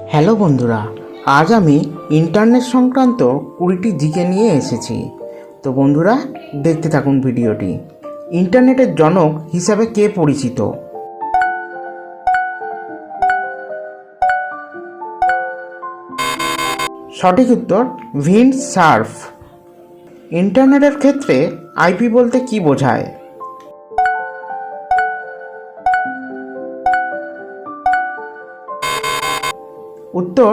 Hello বন্ধুরা, আজ আমি ইন্টারনেট সংক্রান্ত কুড়িটি দিকে নিয়ে এসেছি। তো বন্ধুরা, দেখতে থাকুন ভিডিওটি। ইন্টারনেটের জনক হিসাবে কে পরিচিত? সঠিক উত্তর ভিন সার্ফ। ইন্টারনেটের ক্ষেত্রে আইপি বলতে কি বোঝায়? উত্তর,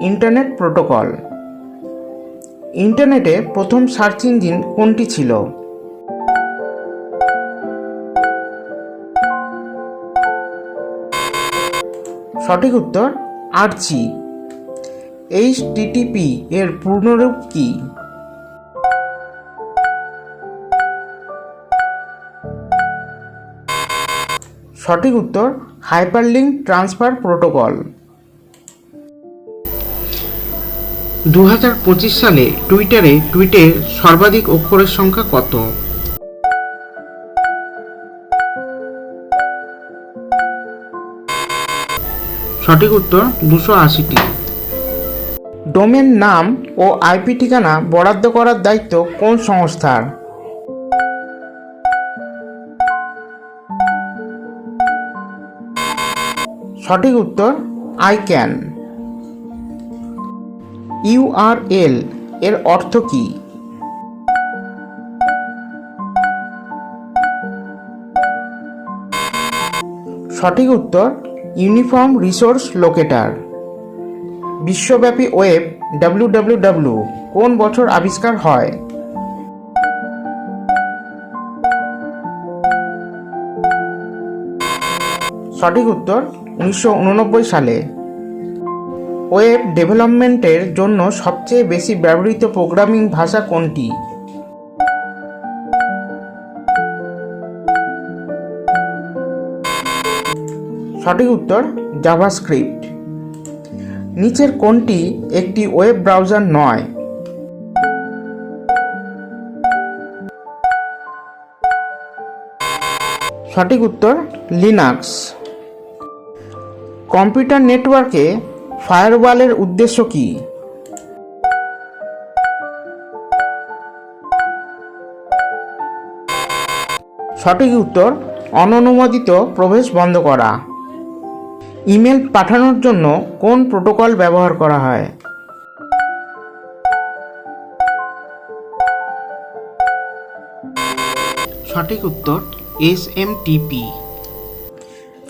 ইন্টারনেট প্রোটোকল। ইন্টারনেটে প্রথম সার্চ ইঞ্জিন কোনটি ছিল? সঠিক উত্তর আর্চি এইচ টিটিপি এর পূর্ণরূপ কি? সঠিক উত্তর হাইপারলিঙ্ক ট্রান্সফার প্রোটোকল। দু হাজার পঁচিশ সালে টুইটারে টুইটের সর্বাধিক অক্ষরের সংখ্যা কত? সঠিক উত্তর দুশো আশিটি। ডোমেন নাম ও আইপি ঠিকানা বরাদ্দ করার দায়িত্ব কোন সংস্থার? সঠিক উত্তর আই ক্যান। ইউআরএল এর অর্থ কী? সঠিক উত্তর, ইউনিফর্ম রিসোর্স লোকেটার। বিশ্বব্যাপী ওয়েব ডাব্লিউডাব্লিউডাব্লিউ, কোন বছর আবিষ্কার হয়? সঠিক উত্তর, উনিশশো উননব্বই সালে। ওয়েব ডেভেলপমেন্টের জন্য সবচেয়ে বেশি ব্যবহৃত প্রোগ্রামিং ভাষা কোনটি? সঠিক উত্তর, জাভাস্ক্রিপ্ট। নিচের কোনটি একটি ওয়েব ব্রাউজার নয়? সঠিক উত্তর, লিনাক্স। কম্পিউটার নেটওয়ার্কে ফায়ারওয়ালের উদ্দেশ্য কী? সঠিক উত্তর, অননুমোদিত প্রবেশ বন্ধ করা। ইমেল পাঠানোর জন্য কোন প্রোটোকল ব্যবহার করা হয়? সঠিক উত্তর, এস এম টিপি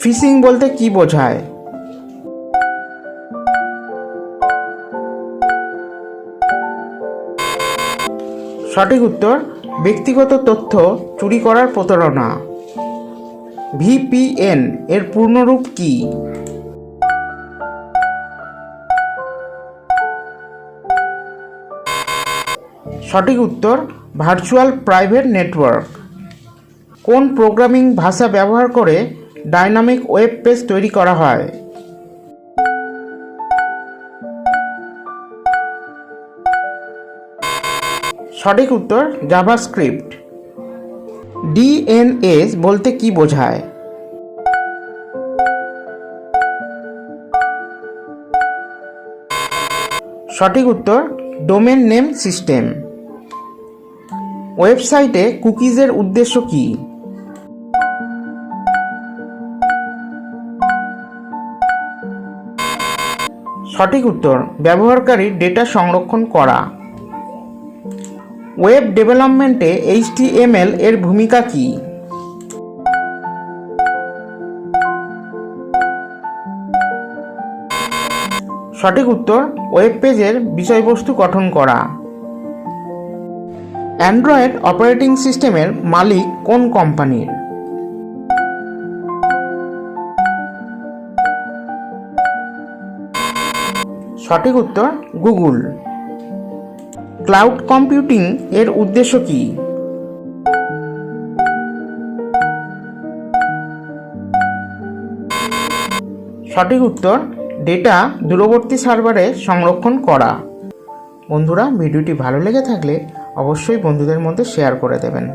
ফিশিং বলতে কি বোঝায়? সঠিক উত্তর, ব্যক্তিগত তথ্য চুরি করার প্রতারণা। ভিপিএন এর পূর্ণরূপ কি? সঠিক উত্তর, ভার্চুয়াল প্রাইভেট নেটওয়ার্ক। কোন প্রোগ্রামিং ভাষা ব্যবহার করে ডাইনামিক ওয়েব পেজ তৈরি করা হয়? সঠিক উত্তর জাভাস্ক্রিপ্ট। ডিএনএস বলতে কি বোঝায়? সঠিক উত্তর, ডোমেন নেম সিস্টেম। ওয়েবসাইটে কুকিজের উদ্দেশ্য কি? সঠিক উত্তর, ব্যবহারকারীর ডেটা সংরক্ষণ করা। ওয়েব ডেভেলপমেন্টে এইচটিএমএল এর ভূমিকা কী? সঠিক উত্তর, ওয়েব পেজের বিষয়বস্তু গঠন করা। অ্যান্ড্রয়েড অপারেটিং সিস্টেমের মালিক কোন কোম্পানির? সঠিক উত্তর, গুগল। ক্লাউড কম্পিউটিং এর উদ্দেশ্য কি? সঠিক উত্তর, ডেটা দূরবর্তী সার্ভারে সংরক্ষণ করা। বন্ধুরা, ভিডিওটি ভালো লেগে থাকলে অবশ্যই বন্ধুদের মধ্যে শেয়ার করে দেবেন।